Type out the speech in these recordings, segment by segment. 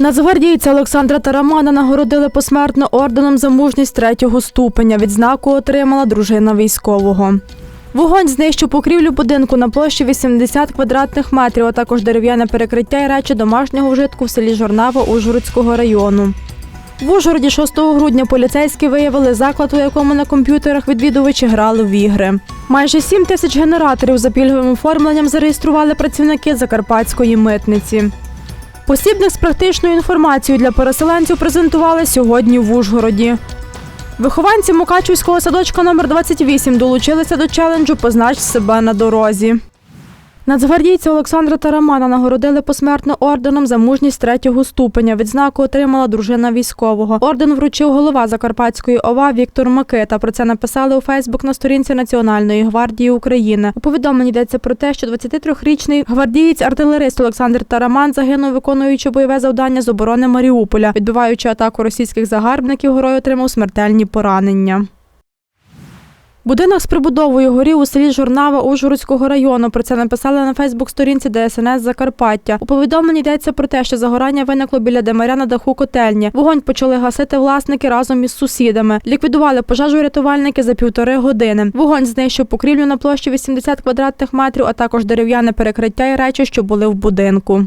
Нацгвардійця Олександра Тарамана нагородили посмертно орденом за мужність третього ступеня. Відзнаку отримала дружина військового. Вогонь знищив покрівлю будинку на площі 80 квадратних метрів, а також дерев'яне перекриття і речі домашнього вжитку в селі Жорнава Ужгородського району. В Ужгороді 6 грудня поліцейські виявили заклад, у якому на комп'ютерах відвідувачі грали в ігри. Майже 7 тисяч генераторів за пільговим оформленням зареєстрували працівники Закарпатської митниці. Посібник з практичною інформацією для переселенців презентували сьогодні в Ужгороді. Вихованці Мукачівського садочка номер 28 долучилися до челенджу Познач себе на дорозі. Нацгвардійця Олександра Тарамана нагородили посмертно орденом за мужність третього ступеня. Відзнаку отримала дружина військового. Орден вручив голова Закарпатської ОВА Віктор Микита. Про це написали у Фейсбук на сторінці Національної гвардії України. У повідомленні йдеться про те, що 23-річний гвардієць-артилерист Олександр Тараман загинув, виконуючи бойове завдання з оборони Маріуполя. Відбиваючи атаку російських загарбників, герой отримав смертельні поранення. Будинок з прибудовою горів у селі Журнава Ужгородського району. Про це написали на Фейсбук-сторінці ДСНС Закарпаття. У повідомленні йдеться про те, що загорання виникло біля демаря на даху котельні. Вогонь почали гасити власники разом із сусідами. Ліквідували пожежу рятувальники за півтори години. Вогонь знищив покрівлю на площі 80 квадратних метрів, а також дерев'яне перекриття і речі, що були в будинку.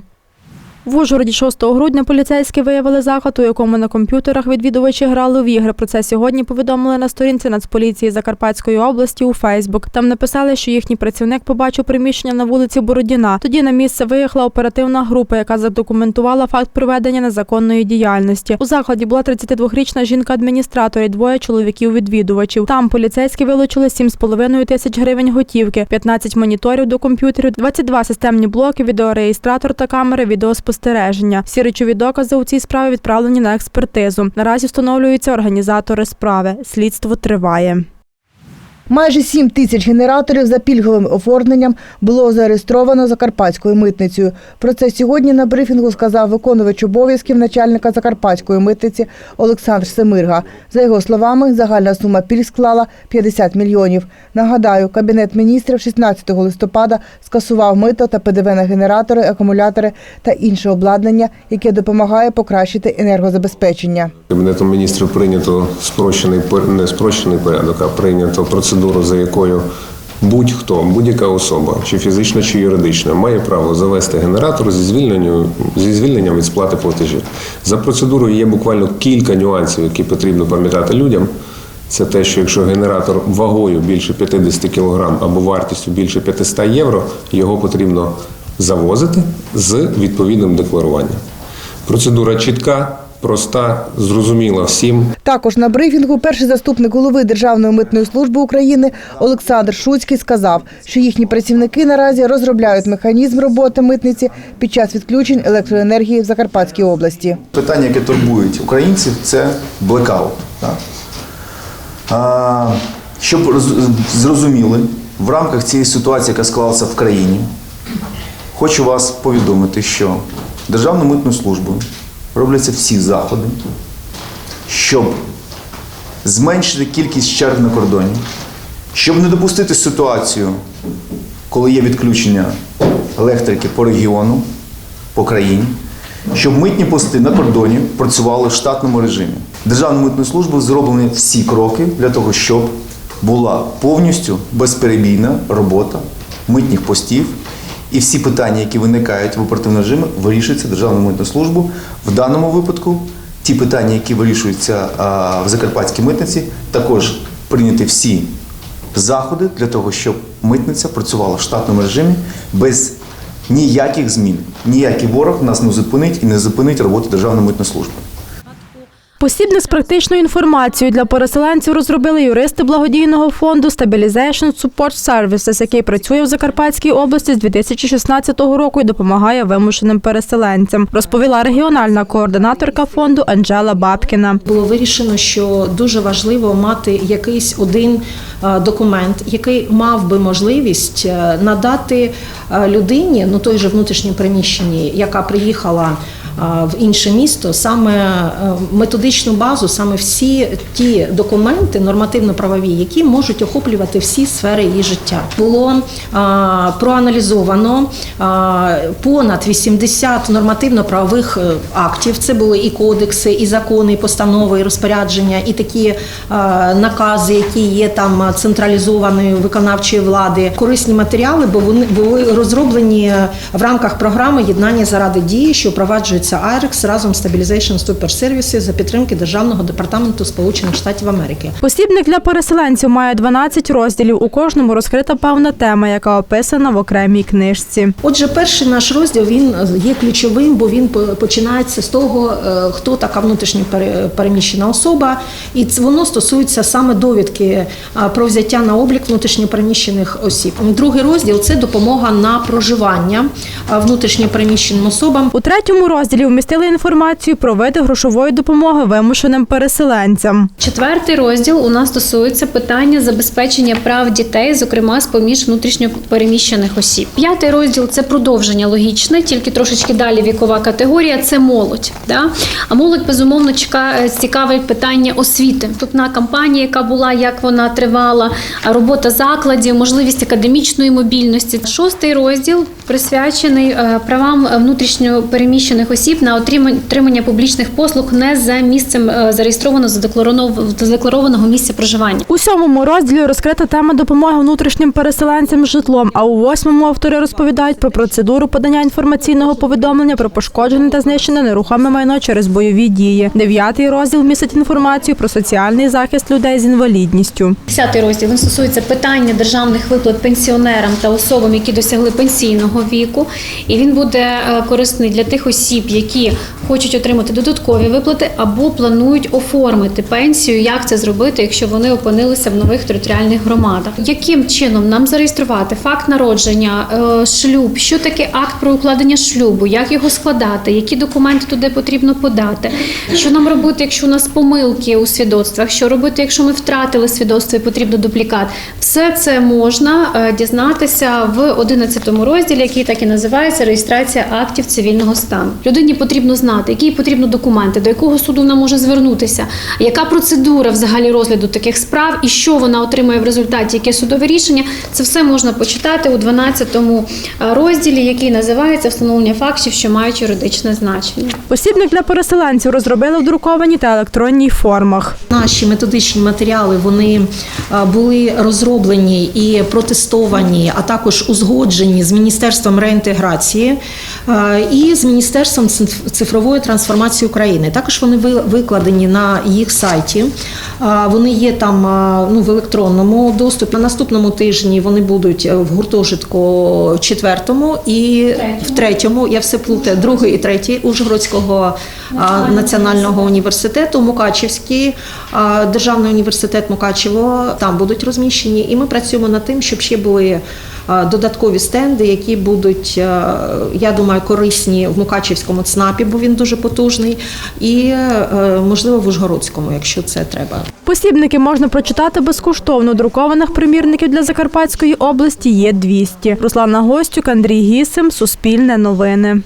В Ужгороді 6 грудня поліцейські виявили заклад, у якому на комп'ютерах відвідувачі грали в ігри. Про це сьогодні повідомили на сторінці Нацполіції Закарпатської області у Фейсбук. Там написали, що їхній працівник побачив приміщення на вулиці Бородіна. Тоді на місце виїхала оперативна група, яка задокументувала факт проведення незаконної діяльності. У закладі була 32-річна жінка-адміністратор і двоє чоловіків-відвідувачів. Там поліцейські вилучили 7,5 тисяч гривень готівки, 15 моніторів до комп'ютерів, 22 системні блоки, відеореєстратор та камери відеоспостереження. Всі речові докази у цій справі відправлені на експертизу. Наразі встановлюються організатори справи. Слідство триває. Майже 7 тисяч генераторів за пільговим оформленням було зареєстровано Закарпатською митницею. Про це сьогодні на брифінгу сказав виконувач обов'язків начальника Закарпатської митниці Олександр Семирга. За його словами, загальна сума пільг склала 50 мільйонів. Нагадаю, Кабінет міністрів 16 листопада скасував мито та ПДВ на генератори, акумулятори та інше обладнання, яке допомагає покращити енергозабезпечення. Кабінетом міністрів прийнято спрощений не спрощений порядок, а прийнято процедуру, за якою будь-хто, будь-яка особа, чи фізична, чи юридична, має право завести генератор зі звільненням, зі звільненням від сплати платежів. За процедурою є буквально кілька нюансів, які потрібно пам'ятати людям. Це те, що якщо генератор вагою більше 50 кг або вартістю більше 500 євро, його потрібно завозити з відповідним декларуванням. Процедура чітка, проста, зрозуміла всім. Також на брифінгу перший заступник голови Державної митної служби України Олександр Шуцький сказав, що їхні працівники наразі розробляють механізм роботи митниці під час відключень електроенергії в Закарпатській області. Питання, яке турбують українців, це блекаут. Щоб зрозуміли, в рамках цієї ситуації, яка склалася в країні, хочу вас повідомити, що Державною митною службою робляться всі заходи, щоб зменшити кількість черг на кордоні, щоб не допустити ситуацію, коли є відключення електрики по регіону, по країні, щоб митні пости на кордоні працювали в штатному режимі. Державною митною службою зроблені всі кроки для того, щоб була повністю безперебійна робота митних постів. І всі питання, які виникають в оперативному режимі, вирішуються Державною митною службою. В даному випадку ті питання, які вирішуються в Закарпатській митниці, також прийняті всі заходи для того, щоб митниця працювала в штатному режимі без ніяких змін. Ніякий ворог нас не зупинить і не зупинить роботу Державної митної служби. Посібник з практичною інформацією для переселенців розробили юристи благодійного фонду Stabilization Support Services, який працює в Закарпатській області з 2016 року і допомагає вимушеним переселенцям, розповіла регіональна координаторка фонду Анжела Бабкіна. Було вирішено, що дуже важливо мати якийсь один е, документ, який мав би можливість е, надати е, людині, ну той же внутрішньо приміщенні, яка приїхала в інше місто, саме е, методичну базу, саме всі ті документи нормативно-правові, які можуть охоплювати всі сфери її життя. Було проаналізовано понад 80 нормативно-правових е, актів. Це були і кодекси, і закони, і постанови, і розпорядження, і такі накази, які є там централізованої виконавчої влади. Корисні матеріали, бо вони були розроблені в рамках програми єднання заради дії, що впроваджується IREX разом з Stabilization Super Services за підтримки Державного департаменту Сполучених Штатів Америки. Посібник для переселенців має 12 розділів. У кожному розкрита певна тема, яка описана в окремій книжці. Отже, перший наш розділ він є ключовим, бо він починається з того, е, хто така внутрішньо пере- переміщена особа, і воно стосується саме довідки про взяття на облік внутрішньопереміщених осіб. Другий розділ це допомога на проживання внутрішньопереміщеним особам. У третьому розділі вмістили інформацію про види грошової допомоги вимушеним переселенцям. Четвертий розділ у нас стосується питання забезпечення прав дітей, зокрема з поміж внутрішньо переміщених осіб. П'ятий розділ це продовження логічне, тільки трошечки далі вікова категорія це молодь. Да? А молодь безумовно чека- цікавить питання освіти. Вступна кампанія, яка була, як вона тривала, робота закладів, можливість академічної мобільності. Шостий розділ присвячений е, правам внутрішньо переміщених осіб на отримання публічних послуг не за місцем е, зареєстрованого задекларованого задекларованого місця проживання. У сьомому розділі розкрита тема допомоги внутрішнім переселенцям з житлом. А у восьмому автори розповідають про процедуру подання інформаційного повідомлення про пошкоджене та знищене нерухоме майно через бойові дії. Дев'ятий розділ містить інформацію про соціальний захист людей з інвалідністю. Десятий розділ він стосується питання державних виплат пенсіонерам та особам, які досягли пенсійного віку, і він буде е, корисний для тих осіб, які хочуть отримати додаткові виплати або планують оформити пенсію. Як це зробити, якщо вони опинилися в нових територіальних громадах? Яким чином нам зареєструвати факт народження, е, шлюб? Що таке акт про укладення шлюбу? Як його складати? Які документи туди потрібно подати? Що нам робити, якщо у нас помилки у свідоцтвах? Що робити, якщо ми втратили свідоцтво і потрібно дуплікат? Все це можна е, дізнатися в 11 розділі, який так і називається реєстрація актів цивільного стану. Людині потрібно знати, які їй потрібно документи, до якого суду вона може звернутися, яка процедура взагалі розгляду таких справ і що вона отримує в результаті, яке судове рішення. Це все можна почитати у 12 розділі, який називається встановлення фактів, що мають юридичне значення. Посібник для переселенців розробили в друкованій та електронній формах. Наші методичні матеріали вони були розроблені і протестовані, а також узгоджені з Міністерством реінтеграції і з Міністерством цифрової трансформації України. Також вони ви- викладені на їх сайті. Вони є там ну, в електронному доступі. На наступному тижні вони будуть е, в гуртожитку четвертому і в третьому. Я все плутаю, другий і третій Ужгородського національного університету, Мукачівський державний університет Мукачево. Там будуть розміщені, і ми працюємо над тим, щоб ще були. Додаткові стенди, які будуть, я думаю, корисні в Мукачівському ЦНАПі, бо він дуже потужний, і е, можливо в Ужгородському, якщо це треба. Посібники можна прочитати безкоштовно. Друкованих примірників для Закарпатської області є 200. Руслана Гостюк, Андрій Гісим, Суспільне новини.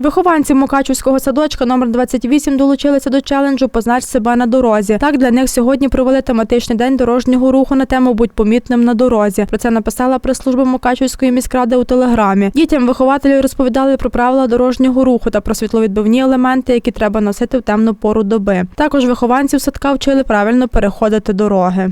Вихованці Мукачівського садочка номер 28 долучилися до челенджу Познач себе на дорозі. Так для них сьогодні провели тематичний день дорожнього руху на тему Будь помітним на дорозі. Про це написала прес-служба Мукачівської міськради у телеграмі. Дітям вихователі розповідали про правила дорожнього руху та про світловідбивні елементи, які треба носити в темну пору доби. Також вихованців садка вчили правильно переходити дороги.